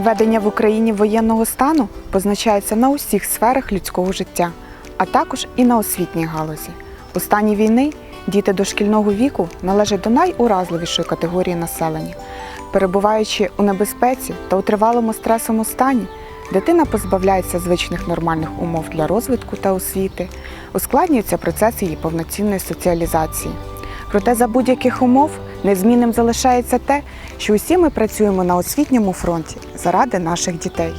Введення в Україні воєнного стану позначається на усіх сферах людського життя, а також і на освітній галузі. У стані війни діти дошкільного віку належать до найуразливішої категорії населення. Перебуваючи у небезпеці та у тривалому стресовому стані, дитина позбавляється звичних нормальних умов для розвитку та освіти, ускладнюються процеси її повноцінної соціалізації. Проте за будь-яких умов незмінним залишається те, що усі ми працюємо на освітньому фронті заради наших дітей.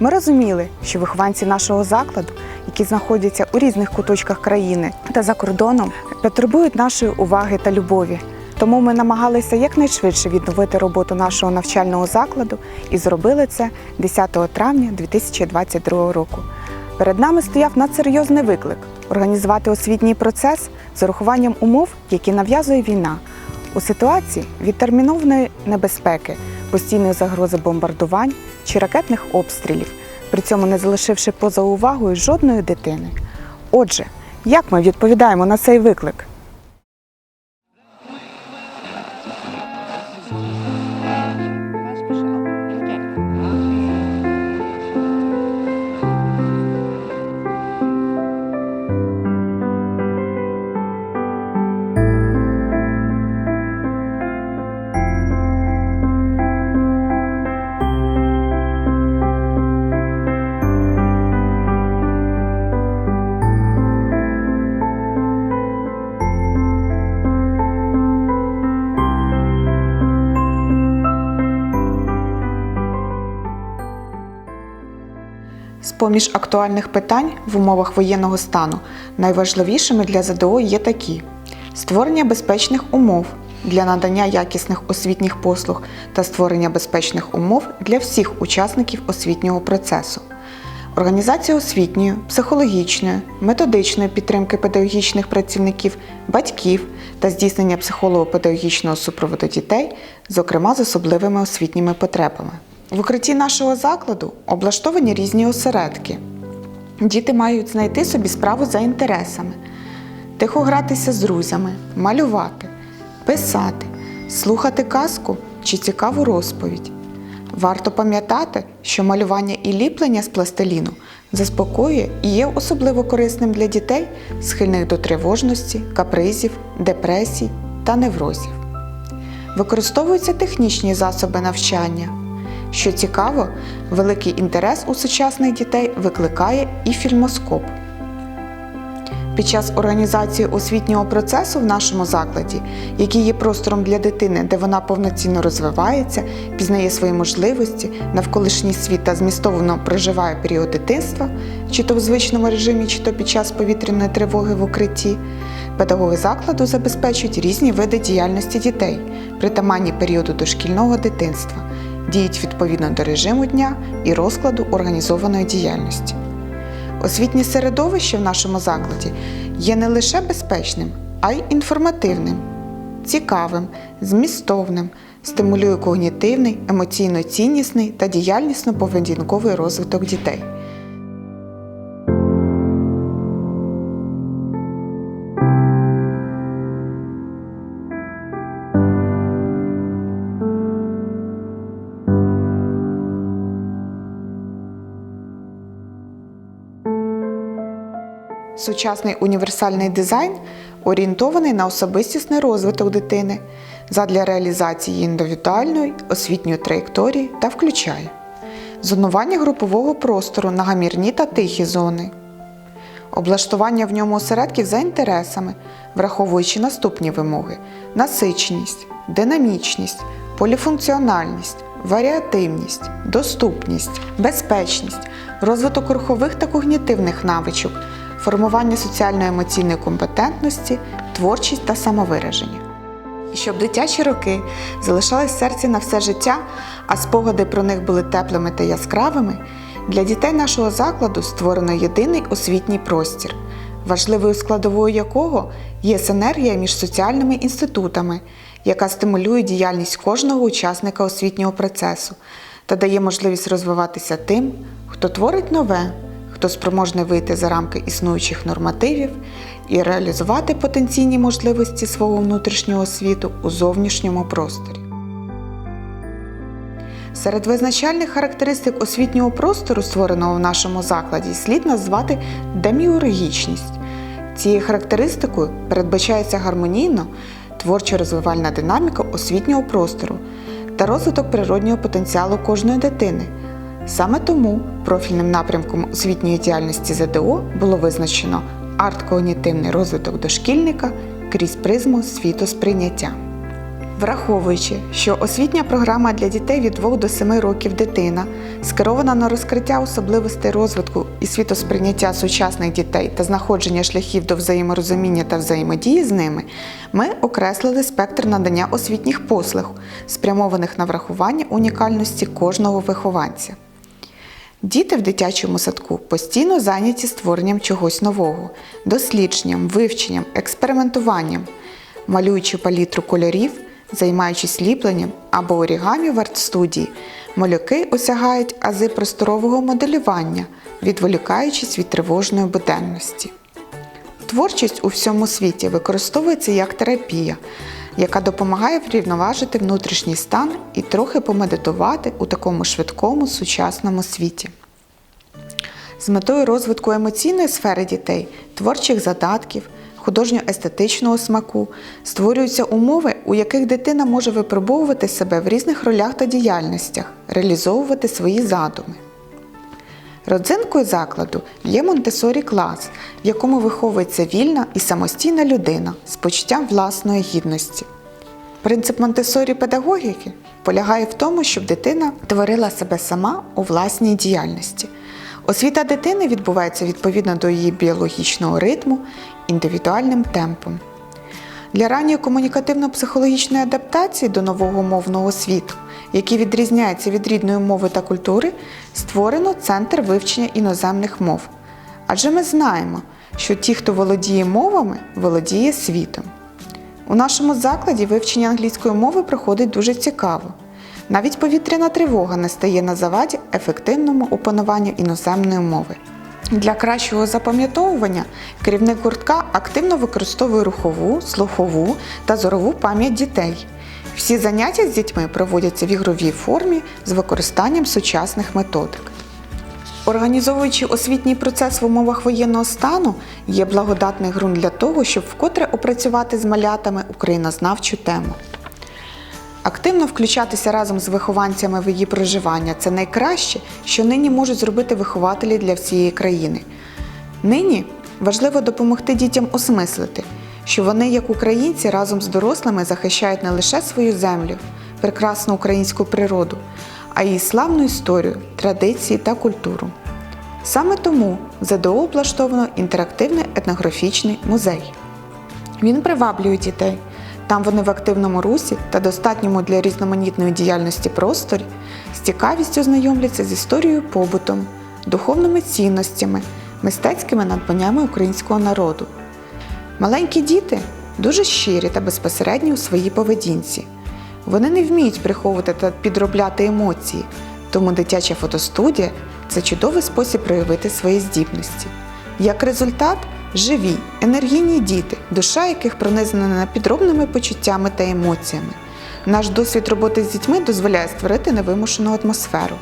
Ми розуміли, що вихованці нашого закладу, які знаходяться у різних куточках країни та за кордоном, потребують нашої уваги та любові. Тому ми намагалися якнайшвидше відновити роботу нашого навчального закладу і зробили це 10 травня 2022 року. Перед нами стояв надсерйозний виклик організувати освітній процес з урахуванням умов, які нав'язує війна, у ситуації відтермінованої небезпеки, постійної загрози бомбардувань чи ракетних обстрілів, при цьому не залишивши поза увагою жодної дитини. Отже, як ми відповідаємо на цей виклик? З-поміж актуальних питань в умовах воєнного стану найважливішими для ЗДО є такі: створення безпечних умов для надання якісних освітніх послуг та створення безпечних умов для всіх учасників освітнього процесу. Організація освітньої, психологічної, методичної підтримки педагогічних працівників, батьків та здійснення психолого-педагогічного супроводу дітей, зокрема з особливими освітніми потребами. В укритті нашого закладу облаштовані різні осередки. Діти мають знайти собі справу за інтересами, тихо гратися з друзями, малювати, писати, слухати казку чи цікаву розповідь. Варто пам'ятати, що малювання і ліплення з пластиліну заспокоює і є особливо корисним для дітей, схильних до тривожності, капризів, депресій та неврозів. Використовуються технічні засоби навчання. Що цікаво, великий інтерес у сучасних дітей викликає і фільмоскоп. Під час організації освітнього процесу в нашому закладі, який є простором для дитини, де вона повноцінно розвивається, пізнає свої можливості, навколишній світ та змістовно проживає період дитинства, чи то в звичному режимі, чи то під час повітряної тривоги в укритті, педагоги закладу забезпечують різні види діяльності дітей, притаманні періоду дошкільного дитинства, діють відповідно до режиму дня і розкладу організованої діяльності. Освітнє середовище в нашому закладі є не лише безпечним, а й інформативним, цікавим, змістовним, стимулює когнітивний, емоційно ціннісний та діяльнісно-поведінковий розвиток дітей. Сучасний універсальний дизайн орієнтований на особистісний розвиток дитини задля реалізації індивідуальної освітньої траєкторії та включає зонування групового простору на гамірні та тихі зони, облаштування в ньому осередків за інтересами, враховуючи наступні вимоги: насиченість, динамічність, поліфункціональність, варіативність, доступність, безпечність, розвиток рухових та когнітивних навичок, формування соціально-емоційної компетентності, творчість та самовираження. І щоб дитячі роки залишались серці на все життя, а спогади про них були теплими та яскравими, для дітей нашого закладу створено єдиний освітній простір, важливою складовою якого є синергія між соціальними інститутами, яка стимулює діяльність кожного учасника освітнього процесу та дає можливість розвиватися тим, хто творить нове, хто спроможний вийти за рамки існуючих нормативів і реалізувати потенційні можливості свого внутрішнього світу у зовнішньому просторі. Серед визначальних характеристик освітнього простору, створеного в нашому закладі, слід назвати деміургічність. Цією характеристикою передбачається гармонійно творчо-розвивальна динаміка освітнього простору та розвиток природнього потенціалу кожної дитини. Саме тому профільним напрямком освітньої діяльності ЗДО було визначено арт-когнітивний розвиток дошкільника крізь призму світосприйняття. Враховуючи, що освітня програма для дітей від 2 до 7 років дитина скерована на розкриття особливостей розвитку і світосприйняття сучасних дітей та знаходження шляхів до взаєморозуміння та взаємодії з ними, ми окреслили спектр надання освітніх послуг, спрямованих на врахування унікальності кожного вихованця. Діти в дитячому садку постійно зайняті створенням чогось нового, дослідженням, вивченням, експериментуванням, малюючи палітру кольорів, займаючись ліпленням або орігамі в арт-студії, малюки осягають ази просторового моделювання, відволікаючись від тривожної буденності. Творчість у всьому світі використовується як терапія, яка допомагає врівноважити внутрішній стан і трохи помедитувати у такому швидкому сучасному світі. З метою розвитку емоційної сфери дітей, творчих задатків, художньо-естетичного смаку створюються умови, у яких дитина може випробовувати себе в різних ролях та діяльностях, реалізовувати свої задуми. Родзинкою закладу є Монтесорі клас, в якому виховується вільна і самостійна людина з почуттям власної гідності. Принцип Монтесорі педагогіки полягає в тому, щоб дитина творила себе сама у власній діяльності. Освіта дитини відбувається відповідно до її біологічного ритму, індивідуальним темпом. Для ранньої комунікативно-психологічної адаптації до нового мовного світу, який відрізняється від рідної мови та культури, створено Центр вивчення іноземних мов. Адже ми знаємо, що ті, хто володіє мовами, володіє світом. У нашому закладі вивчення англійської мови проходить дуже цікаво. Навіть повітряна тривога не стає на заваді ефективному опануванню іноземної мови. Для кращого запам'ятовування керівник гуртка активно використовує рухову, слухову та зорову пам'ять дітей. Всі заняття з дітьми проводяться в ігровій формі з використанням сучасних методик. Організовуючи освітній процес в умовах воєнного стану, є благодатний ґрунт для того, щоб вкотре опрацювати з малятами українознавчу тему. Активно включатися разом з вихованцями в її проживання це найкраще, що нині можуть зробити вихователі для всієї країни. Нині важливо допомогти дітям осмислити, що вони, як українці, разом з дорослими захищають не лише свою землю, прекрасну українську природу, а й славну історію, традиції та культуру. Саме тому в ЗДО облаштовано інтерактивний етнографічний музей. Він приваблює дітей. Там вони в активному русі та достатньому для різноманітної діяльності просторі з цікавістю знайомляться з історією побутом, духовними цінностями, мистецькими надбаннями українського народу. Маленькі діти дуже щирі та безпосередні у своїй поведінці. Вони не вміють приховувати та підробляти емоції, тому дитяча фотостудія це чудовий спосіб проявити свої здібності. Як результат, живі, енергійні діти, душа яких пронизана непідробними почуттями та емоціями. Наш досвід роботи з дітьми дозволяє створити невимушену атмосферу.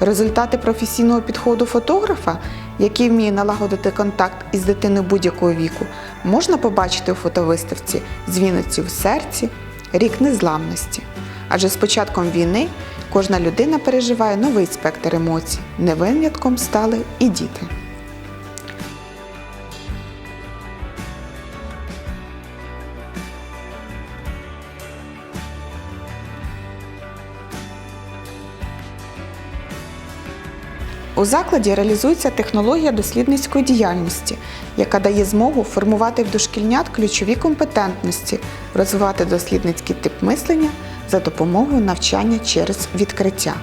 Результати професійного підходу фотографа, який вміє налагодити контакт із дитиною будь-якого віку, можна побачити у фотовиставці з в серці, рік незламності. Адже з початком війни кожна людина переживає новий спектр емоцій. Не винятком стали і діти. У закладі реалізується технологія дослідницької діяльності, яка дає змогу формувати в дошкільнят ключові компетентності, розвивати дослідницький тип мислення за допомогою навчання через відкриття.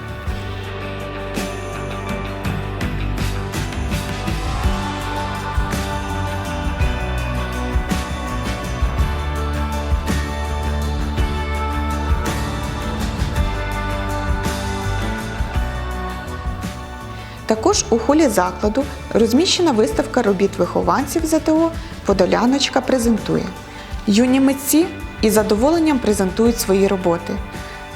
Також у холі закладу розміщена виставка робіт вихованців ЗТО Подоляночка презентує. Юні митці із задоволенням презентують свої роботи.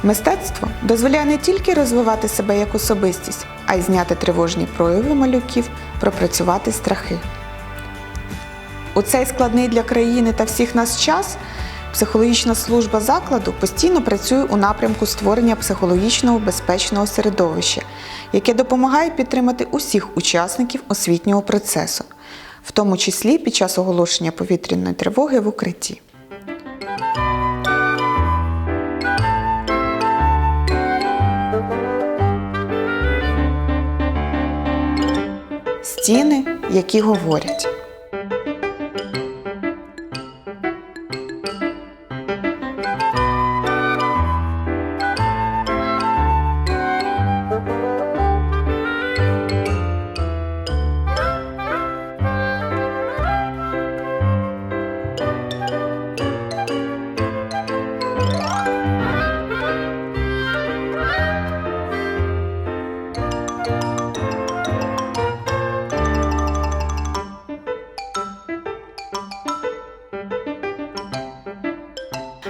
Мистецтво дозволяє не тільки розвивати себе як особистість, а й зняти тривожні прояви малюків, пропрацювати страхи. У цей складний для країни та всіх нас час психологічна служба закладу постійно працює у напрямку створення психологічного безпечного середовища, яке допомагає підтримати усіх учасників освітнього процесу, в тому числі під час оголошення повітряної тривоги в укритті. Стіни, які говорять.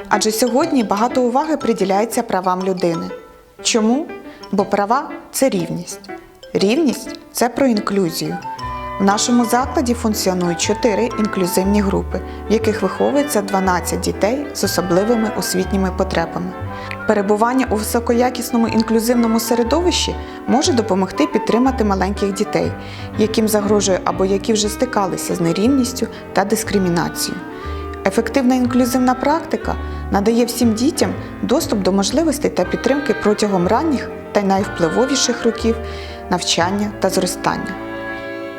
Адже сьогодні багато уваги приділяється правам людини. Чому? Бо права це рівність. Рівність це про інклюзію. В нашому закладі функціонують чотири інклюзивні групи, в яких виховується 12 дітей з особливими освітніми потребами. Перебування у високоякісному інклюзивному середовищі може допомогти підтримати маленьких дітей, яким загрожує або які вже стикалися з нерівністю та дискримінацією. Ефективна інклюзивна практика надає всім дітям доступ до можливостей та підтримки протягом ранніх та найвпливовіших років навчання та зростання.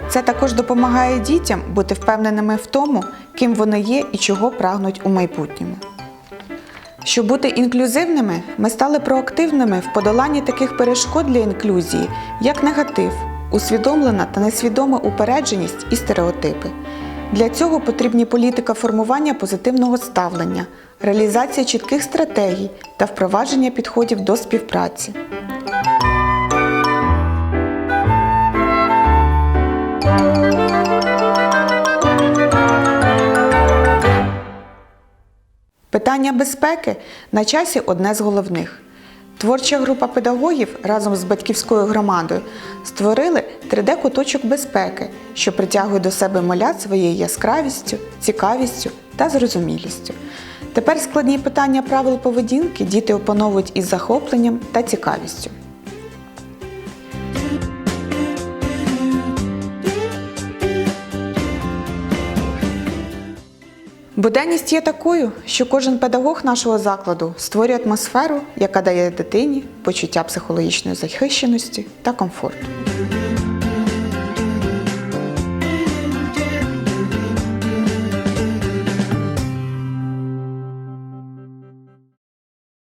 Це також допомагає дітям бути впевненими в тому, ким вони є і чого прагнуть у майбутньому. Щоб бути інклюзивними, ми стали проактивними в подоланні таких перешкод для інклюзії, як негатив, усвідомлена та несвідома упередженість і стереотипи. Для цього потрібні політика формування позитивного ставлення, реалізація чітких стратегій та впровадження підходів до співпраці. Питання безпеки на часі одне з головних. Творча група педагогів разом з батьківською громадою створили 3D-куточок безпеки, що притягує до себе малят своєю яскравістю, цікавістю та зрозумілістю. Тепер складні питання правил поведінки діти опановують із захопленням та цікавістю. Буденність є такою, що кожен педагог нашого закладу створює атмосферу, яка дає дитині почуття психологічної захищеності та комфорту.